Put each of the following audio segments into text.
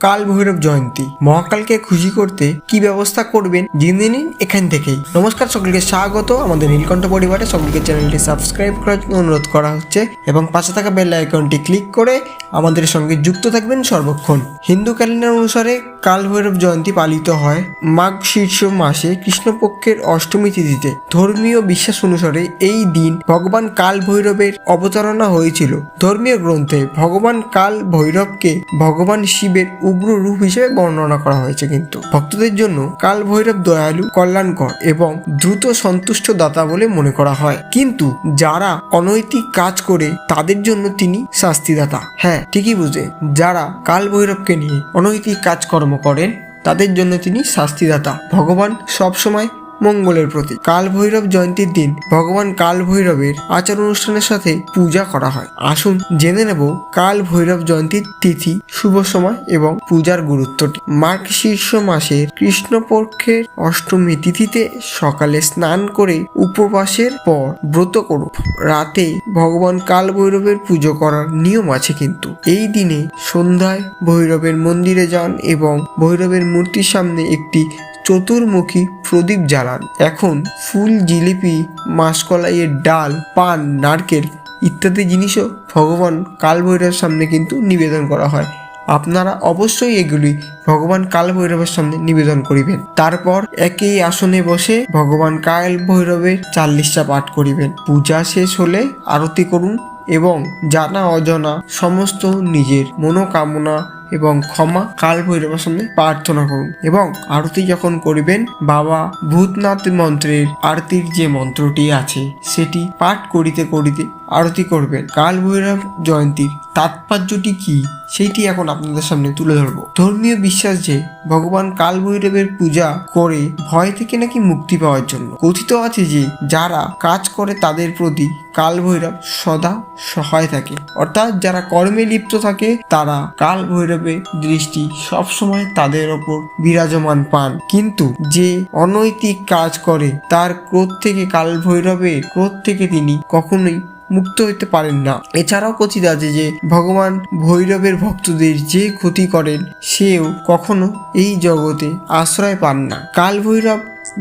কাল ভৈরব জয়ন্তী। মহাকালকে খুশি করতে কি ব্যবস্থা করবেন জেনে নিন এখান থেকেই। নমস্কার, সকলকে স্বাগত। আমাদের নীলকণ্ঠ পরিবারে সকলকে চ্যানেলটি সাবস্ক্রাইব করার জন্য অনুরোধ করা হচ্ছে এবং পাশে থাকা বেল আইকনটি ক্লিক করে আমাদের সঙ্গে যুক্ত থাকবেন সর্বক্ষণ। হিন্দু ক্যালেন্ডার অনুসারে কাল ভৈরব জয়ন্তী পালিত হয় মাঘ শীর্ষ মাসে কৃষ্ণপক্ষের অষ্টমী তিথিতে। ধর্মীয় বিশ্বাস অনুসারে এই দিন ভগবান কাল ভৈরবের অবতারণা হয়েছিল। ধর্মীয় গ্রন্থে ভগবান কাল ভৈরবকে ভগবান শিবের উগ্র রূপ হিসেবে বর্ণনা করা হয়েছে কিন্তু। ভক্তদের জন্য কাল ভৈরব দয়ালু কল্যাণকর এবং দ্রুত সন্তুষ্ট দাতা বলে মনে করা হয়। কিন্তু যারা অনৈতিক কাজ করে, তাদের জন্য তিনি শাস্তিদাতা। হ্যাঁ ঠিকই বুঝে যারা কাল ভৈরবকে নিয়ে অনৈতিক কাজকর্ম করেন, তাদের জন্য তিনি শাস্তিদাতা। ভগবান সবসময় মঙ্গলের প্রতীক। কাল ভৈরব জয়ন্তীর দিন ভগবান কাল ভৈরবের আচার অনুষ্ঠানের সাথে পূজা করা হয়। আসুন জেনে নেব কাল ভৈরব জয়ন্তীর তিথি, শুভ সময় এবং পূজার গুরুত্বটি। মার্গ শীর্ষ মাসের কৃষ্ণপক্ষের অষ্টমী তিথিতে সকালে স্নান করে উপবাসের পর ব্রত করুন। রাতে ভগবান কাল ভৈরবের পুজো করার নিয়ম আছে কিন্তু। এই দিনে সন্ধ্যায় ভৈরবের মন্দিরে যান এবং ভৈরবের মূর্তির সামনে একটি চতুর্মুখী প্রদীপ জ্বালান। এখন ফুল, জিলিপি মাসকলাইয়ের ডাল, পান, নারকেল ইত্যাদি জিনিসও ভগবান কালভৈরবের সামনে কিন্তু নিবেদন করা হয়। আপনারা অবশ্যই এগুলি ভগবান কাল ভৈরবের সামনে নিবেদন করিবেন। তারপর একই আসনে বসে ভগবান কাল ভৈরবের চাল্লিশটা পাঠ করিবেন। পূজা শেষ হলে আরতি করুন এবং জানা অজানা সমস্ত নিজের মনোকামনা এবং ক্ষমা কাল ভৈরবের সামনে প্রার্থনা করুন। এবং আরতি যখন করিবেন, বাবা ভূতনাথ মন্ত্রের আরতির যে মন্ত্রটি আছে, সেটি পাঠ করিতে করিতে আরতি করবেন। কাল ভৈরব জয়ন্তীর তাৎপর্যটি কি? সেইটি এখন আপনাদের সামনে তুলে ধরবো। ধর্মীয় বিশ্বাস যে ভগবান কাল ভৈরবের পূজা করে ভয় থেকে নাকি মুক্তি পাওয়ার জন্য। কথিত আছে যে যারা কাজ করে তাদের প্রতি কাল ভৈরব সদা সহায় থাকে। অর্থাৎ যারা কর্মে লিপ্ত থাকে, তারা কাল ভৈরবের দৃষ্টি সবসময় তাদের ওপর বিরাজমান পান। কিন্তু যে অনৈতিক কাজ করে, তার ক্রোধ থেকে কাল ভৈরবের ক্রোধ থেকে তিনি কখনোই মুক্ত হইতে পারেন না। এছাড়াও কথিত আছে যে, ভগবান ভৈরবের ভক্তদের যে ক্ষতি করেন, সেও কখনো এই জগতে আশ্রয় পান না। কাল ভৈরব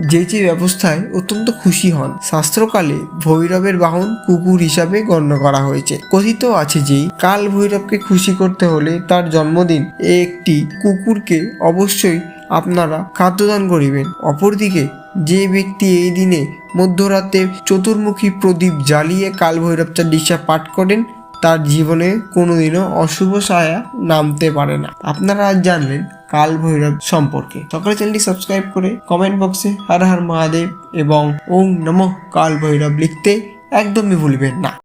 যে যে ব্যবস্থায় অত্যন্ত খুশি হন, শাস্ত্রকালে ভৈরবের বাহন কুকুর হিসাবে গণ্য করা হয়েছে। কথিত আছে যে কাল ভৈরবকে খুশি করতে হলে তার জন্মদিন একটি কুকুরকে অবশ্যই আপনারা খাদ্যদান করিবেন। অপরদিকে যে ব্যক্তি এই দিনে মধ্যরাতে চতুর্মুখী প্রদীপ জ্বালিয়ে কাল ভৈরব চার পাঠ করেন, তার জীবনে কোনোদিনও অশুভ ছায়া নামতে পারে না। আপনারা আজ জানলেন কাল ভৈরব সম্পর্কে। সকালে চ্যানেলটি সাবস্ক্রাইব করে কমেন্ট বক্সে হর হর মহাদেব এবং ওম নমঃ কাল ভৈরব লিখতে একদমই ভুলবেন না।